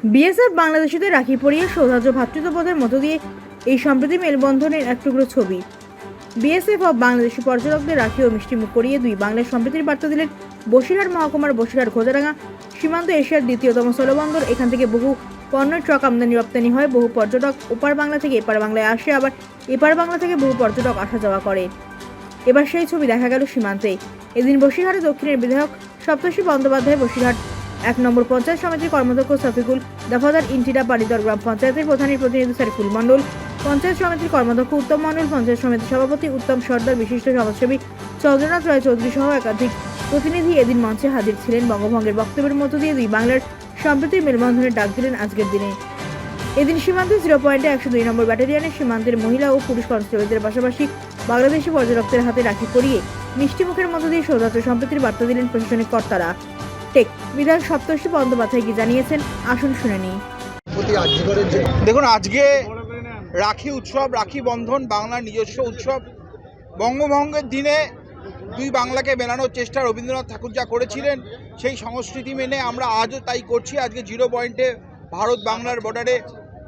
BSF বাংলাদেশিদের রাখি পরিয়ে সৌহার্দ্য ভাতৃত্ববোধের মধ্য দিয়ে এই সম্প্রতি মেলবন্ধনের এক টুকরো ছবি। বিএসএফ অব বাংলাদেশি পর্যটকদের রাখি ও মিষ্টিমুখ করিয়ে দুই বাংলার সম্প্রীতির বার্তা দিলেন বসিরহাট মহকুমার বসিরহাট ঘোদারাঙ্গা সীমান্ত এশিয়ার দ্বিতীয়তম স্থলবন্দর, এখান থেকে বহু পণ্য ট্রাক আমদানি রপ্তানি হয়, বহু পর্যটক ওপার বাংলা থেকে এপার বাংলায় আসে, আবার এপার বাংলা থেকে বহু পর্যটক আসা যাওয়া করে। এবার সেই ছবি দেখা গেল সীমান্তে। এদিন বসিরহাটে দক্ষিণের বিধায়ক সপ্তর্ষি বন্দ্যোপাধ্যায় বসিরহাট এক নম্বর পঞ্চায়েত সমিতির কর্মাধ্যক্ষ সফিকুল দফাদার ইন্টিরা পাড়িদর গ্রাম পঞ্চায়েতের প্রধানের প্রতিনিধি সারিফুল মণ্ডল, পঞ্চায়েত সমিতির কর্মাধ্যক্ষ উত্তম মণ্ডল, পঞ্চায়েত সমিতির সভাপতি উত্তম সর্দার, বিশিষ্ট সমাজসেবী চন্দ্রনাথ রায় চৌধুরী সহ একাধিক প্রতিনিধি এদিন মঞ্চে হাজির ছিলেন। বঙ্গভঙ্গের বক্তব্যের মধ্য দিয়ে দুই বাংলার সম্প্রীতির মেলবন্ধনের ডাক দিলেন আজকের দিনে। এদিন সীমান্তে জিরো পয়েন্টে একশো দুই নম্বর ব্যাটালিয়নের সীমান্তের মহিলা ও পুরুষ কনস্টেবলদের পাশাপাশি বাংলাদেশি পর্যটকদের হাতে রাখি পরিয়ে মিষ্টিমুখের মধ্য দিয়ে সৌদাত্র সম্প্রীতির বার্তা দিলেন প্রশাসনিক কর্তারা। টেক বিধায়ক সপ্তর্ষি বন্দ্যোপাধ্যায় কি জানিয়েছেন? আসুন শুনে নিই। দেখুন আজকে রাখি উৎসব রাখি বন্ধন বাংলার নিজস্ব উৎসব। বঙ্গভঙ্গের দিনে দুই বাংলাকে মেলানোর চেষ্টা রবীন্দ্রনাথ ঠাকুর যা করেছিলেন সেই সংস্কৃতি মেনে আমরা আজও তাই করছি। আজকে জিরো পয়েন্টে ভারত বাংলার বর্ডারে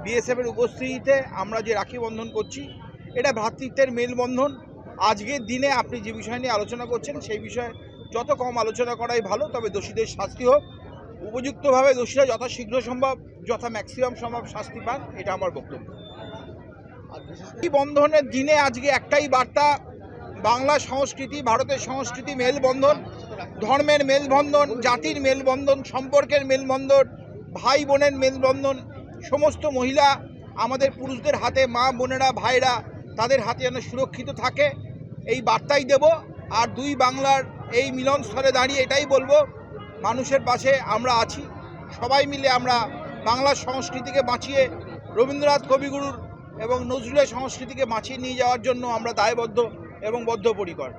বিএসএফের উপস্থিতিতে আমরা যে রাখি বন্ধন করছি এটা ভ্রাতৃত্বের মেলবন্ধন। আজকের দিনে আপনি যে বিষয় নিয়ে আলোচনা করছেন সেই বিষয়ে যত কম আলোচনা করাই ভালো তবে দোষীদের শাস্তি হোক। উপযুক্তভাবে দোষীরা যথাশীঘ্র সম্ভব যথা ম্যাক্সিমাম সম্ভব শাস্তি পান এটা আমার বক্তব্য। এই বন্ধনের দিনে আজকে একটাই বার্তা বাংলা সংস্কৃতি ভারতের সংস্কৃতি মেলবন্ধন ধর্মের মেলবন্ধন জাতির মেলবন্ধন সম্পর্কের মেলবন্ধন ভাই বোনের মেলবন্ধন সমস্ত মহিলা আমাদের পুরুষদের হাতে মা বোনেরা ভাইরা তাদের হাতে যেন সুরক্ষিত থাকে এই বার্তাই দেব। আর দুই বাংলার এই মিলন স্থলে দাঁড়িয়ে এটাই বলব, মানুষের পাশে আমরা আছি। সবাই মিলে আমরা বাংলার সংস্কৃতিকে বাঁচিয়ে রবীন্দ্রনাথ কবিগুরুর এবং নজরুলের সংস্কৃতিকে বাঁচিয়ে নিয়ে যাওয়ার জন্য আমরা দায়বদ্ধ এবং বদ্ধপরিকর।